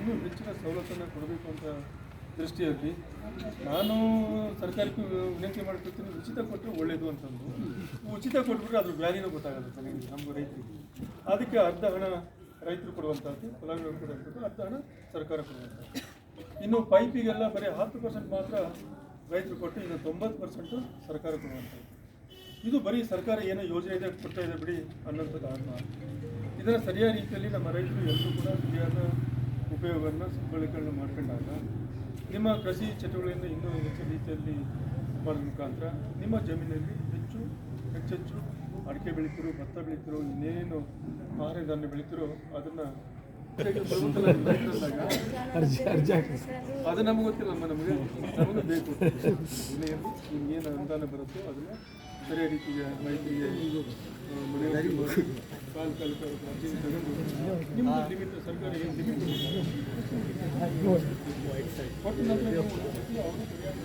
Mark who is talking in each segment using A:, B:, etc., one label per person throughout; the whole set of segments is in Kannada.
A: ಇನ್ನೂ ಹೆಚ್ಚಿನ ಸವಲತ್ತನ್ನು ಕೊಡಬೇಕು ಅಂತ ದೃಷ್ಟಿಯಲ್ಲಿ ನಾನು ಸರ್ಕಾರಕ್ಕೆ ವಿನಂತಿ ಮಾಡ್ತಿರ್ತೀನಿ ಉಚಿತ ಕೊಟ್ಟರೆ ಒಳ್ಳೆಯದು ಅಂತಂದು. ಉಚಿತ ಕೊಟ್ಬಿಟ್ರೆ ಅದ್ರ ವ್ಯಾಲಿನೂ ಗೊತ್ತಾಗಲ್ಲ ಚೆನ್ನಾಗಿ ನಮ್ಮ ರೈತರಿಗೆ. ಅದಕ್ಕೆ ಅರ್ಧ ಹಣ ರೈತರು ಕೊಡುವಂಥದ್ದು ಫಲಾನುಭವಿ ಕೊಡುವಂಥದ್ದು, ಅರ್ಧ ಹಣ ಸರ್ಕಾರ ಕೊಡುವಂಥದ್ದು. ಇನ್ನು ಪೈಪಿಗೆಲ್ಲ ಬರೀ ಹತ್ತು ಪರ್ಸೆಂಟ್ ಮಾತ್ರ ರೈತರು ಕೊಟ್ಟು ಇನ್ನು ತೊಂಬತ್ತು ಪರ್ಸೆಂಟು ಸರ್ಕಾರ ಕೊಡುವಂಥದ್ದು. ಇದು ಬರೀ ಸರ್ಕಾರ ಏನೋ ಯೋಜನೆ ಇದೆ, ಕೊಡ್ತಾ ಇದೆ ಬಿಡಿ ಅನ್ನೋಂಥದ್ದು ಆತ್ಮ. ಇದರ ಸರಿಯಾದ ರೀತಿಯಲ್ಲಿ ನಮ್ಮ ರೈತರು ಎಲ್ಲರೂ ಕೂಡ ಸರಿಯಾದ ಉಪಯೋಗವನ್ನು ಸದ್ಬಳಕೆಗಳನ್ನು ಮಾಡ್ಕೊಂಡಾಗ ನಿಮ್ಮ ಕೃಷಿ ಚಟುವಟಿಕೆಯನ್ನು ಇನ್ನೂ ಹೆಚ್ಚು ರೀತಿಯಲ್ಲಿ ಮಾಡೋದ್ರ ಮುಖಾಂತರ ನಿಮ್ಮ ಜಮೀನಲ್ಲಿ ಹೆಚ್ಚು ಹೆಚ್ಚೆಚ್ಚು ಅಡಿಕೆ ಬೆಳೀತಿರು ಭತ್ತ ಬೆಳೀತಿರು ಇನ್ನೇನು ಆಹಾರ ಧಾನ್ಯ ಬೆಳೀತಿರೋ ಅದನ್ನು ಅದು ನಮಗೆ ಗೊತ್ತಿಲ್ಲ ನಮ್ಮ ನಮಗೆ. ನಮಗೆ ಬೇಕು. ಏನು ಅನುದಾನ ಬರುತ್ತೋ ಅದನ್ನು ಸರಿಯಾದ ರೀತಿಯ ಮನೆಯಲ್ಲಿ ಕಾಲು ಕಾಲು ನಿಮ್ಮ ಸರ್ಕಾರ ಏನು ನಂತರ ಸರಿಯಾದ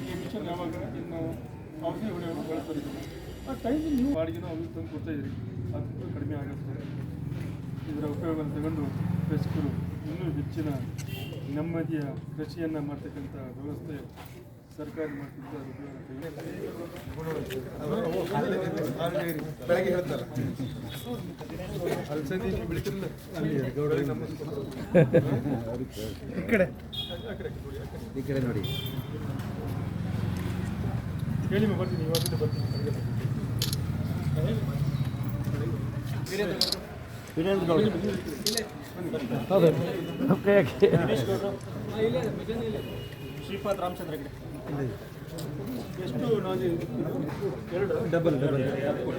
A: ಈ ಮಿಷನ್ ಯಾವಾಗ ಇನ್ನು ಔಷಧಿ ಹೊಡೆಯೋರು ಬಳಸ್ತಾರೆ? ಆ ಟೈಮಿಗೆ ನೀವು ಬಾಡಿಗೆನ ಅವ್ರಿಗೆ ತಂದು ಕೊಡ್ತಾ ಇದ್ದೀರಿ. ಅದು ಕೂಡ ಕಡಿಮೆ ಆಗುತ್ತೆ. ಇದರ ಉಪಯೋಗವನ್ನು ತಗೊಂಡು ಕೃಷಿಕರು ಇನ್ನೂ ಹೆಚ್ಚಿನ ನೆಮ್ಮದಿಯ ಕೃಷಿಯನ್ನು ಮಾಡ್ತಕ್ಕಂಥ ವ್ಯವಸ್ಥೆ ಸರ್ಕಾರ
B: ಬೆಳಗ್ಗೆ ಹೇಳ್ತಲ್ಲ
A: ಅಲ್ಸಂದಿ ನೀವು ಬೆಳಿತಿರಲಿಲ್ಲ. ಅಲ್ಲಿ
B: ಈ ಕಡೆ.
A: ಕಡೆ ನೋಡಿ, ಆ ಕಡೆ.
B: ಈ ಕಡೆ ನೋಡಿ
A: ಹೇಳಿ ಬರ್ತೀನಿ. ಇವತ್ತಿಂದ ಬರ್ತೀನಿ ಅಡುಗೆ
C: ಹೌದು? ಓಕೆ ಓಕೆ
A: ಶ್ರೀಪಾದ್ ರಾಮಚಂದ್ರ ಹೆಗಡೆ ಎಷ್ಟು ನಾನು ಎರಡು
B: ಡಬಲ್ ಡಬಲ್
A: ಮೇಲೆ ಫೋಟೋ